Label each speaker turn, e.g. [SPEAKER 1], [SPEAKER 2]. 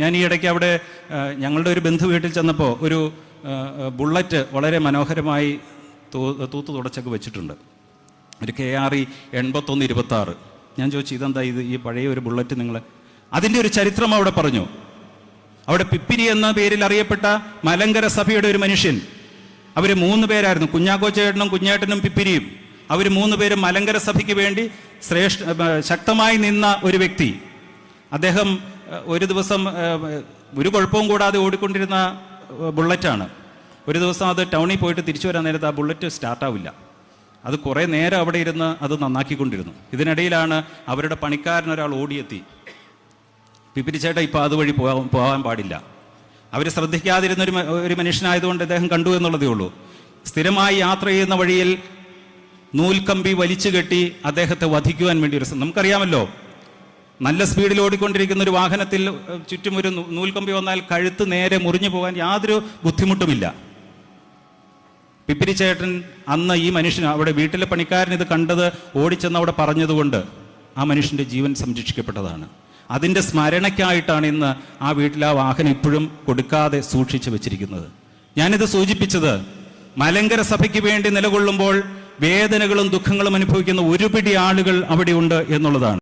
[SPEAKER 1] ഞാൻ ഈ ഇടയ്ക്ക് അവിടെ ഞങ്ങളുടെ ഒരു ബന്ധു വീട്ടിൽ ചെന്നപ്പോൾ ഒരു ബുള്ളറ്റ് വളരെ മനോഹരമായി തൂ തൂത്ത് തുടച്ചൊക്കെ വെച്ചിട്ടുണ്ട്. ഒരു കെ ആർ ഇ എൺപത്തൊന്ന് ഇരുപത്തി ആറ് ഞാൻ ചോദിച്ചു ഇതെന്താ ഇത്? ഈ പഴയ ഒരു ബുള്ളറ്റ് നിങ്ങൾ അതിന്റെ ഒരു ചരിത്രം അവിടെ പറഞ്ഞു. അവിടെ പിപ്പിരി എന്ന പേരിൽ അറിയപ്പെട്ട മലങ്കര സഭയുടെ ഒരു മനുഷ്യൻ. അവർ മൂന്ന് പേരായിരുന്നു. കുഞ്ഞാക്കോച്ചേട്ടനും കുഞ്ഞേട്ടനും പിപ്പിരിയും അവർ മൂന്ന് പേരും മലങ്കര സഭയ്ക്ക് വേണ്ടി ശ്രേഷ്ഠ ശക്തമായി നിന്ന ഒരു വ്യക്തി. അദ്ദേഹം ഒരു ദിവസം ഒരു കുഴപ്പവും കൂടാതെ ഓടിക്കൊണ്ടിരുന്ന ബുള്ളറ്റാണ്. ഒരു ദിവസം അത് ടൗണിൽ പോയിട്ട് തിരിച്ചു വരാൻ നേരത്ത് ആ ബുള്ളറ്റ് സ്റ്റാർട്ടാവില്ല അത് കുറേ നേരം അവിടെ ഇരുന്ന് അത് നന്നാക്കിക്കൊണ്ടിരുന്നു. ഇതിനിടയിലാണ് അവരുടെ പണിക്കാരൻ ഒരാൾ ഓടിയെത്തി. പിപ്പിരിച്ചേട്ട ഇപ്പോൾ അതുവഴി പോകാൻ പോകാൻ പാടില്ല. അവർ ശ്രദ്ധിക്കാതിരുന്ന ഒരു ഒരു മനുഷ്യനായതുകൊണ്ട് അദ്ദേഹം കണ്ടു എന്നുള്ളതേ ഉള്ളൂ. സ്ഥിരമായി യാത്ര ചെയ്യുന്ന വഴിയിൽ നൂൽക്കമ്പി വലിച്ചു കെട്ടി അദ്ദേഹത്തെ വധിക്കുവാൻ വേണ്ടി ഒരു നമുക്കറിയാമല്ലോ. നല്ല സ്പീഡിൽ ഓടിക്കൊണ്ടിരിക്കുന്ന ഒരു വാഹനത്തിൽ ചുറ്റും ഒരു നൂൽക്കമ്പി വന്നാൽ കഴുത്ത് നേരെ മുറിഞ്ഞു പോകാൻ യാതൊരു ബുദ്ധിമുട്ടുമില്ല. പിപ്പിരി ചേട്ടൻ അന്ന് ഈ മനുഷ്യൻ അവിടെ വീട്ടിലെ പണിക്കാരൻ ഇത് കണ്ടത് ഓടിച്ചെന്ന് അവിടെ പറഞ്ഞതുകൊണ്ട് ആ മനുഷ്യന്റെ ജീവൻ സംരക്ഷിക്കപ്പെട്ടതാണ്. അതിന്റെ സ്മരണയ്ക്കായിട്ടാണ് ഇന്ന് ആ വീട്ടിൽ ആ വാഹനം ഇപ്പോഴും കൊടുക്കാതെ സൂക്ഷിച്ചു വെച്ചിരിക്കുന്നത്. ഞാനിത് സൂചിപ്പിച്ചത് മലങ്കര സഭയ്ക്ക് വേണ്ടി നിലകൊള്ളുമ്പോൾ വേദനകളും ദുഃഖങ്ങളും അനുഭവിക്കുന്ന ഒരുപിടി ആളുകൾ അവിടെയുണ്ട് എന്നുള്ളതാണ്.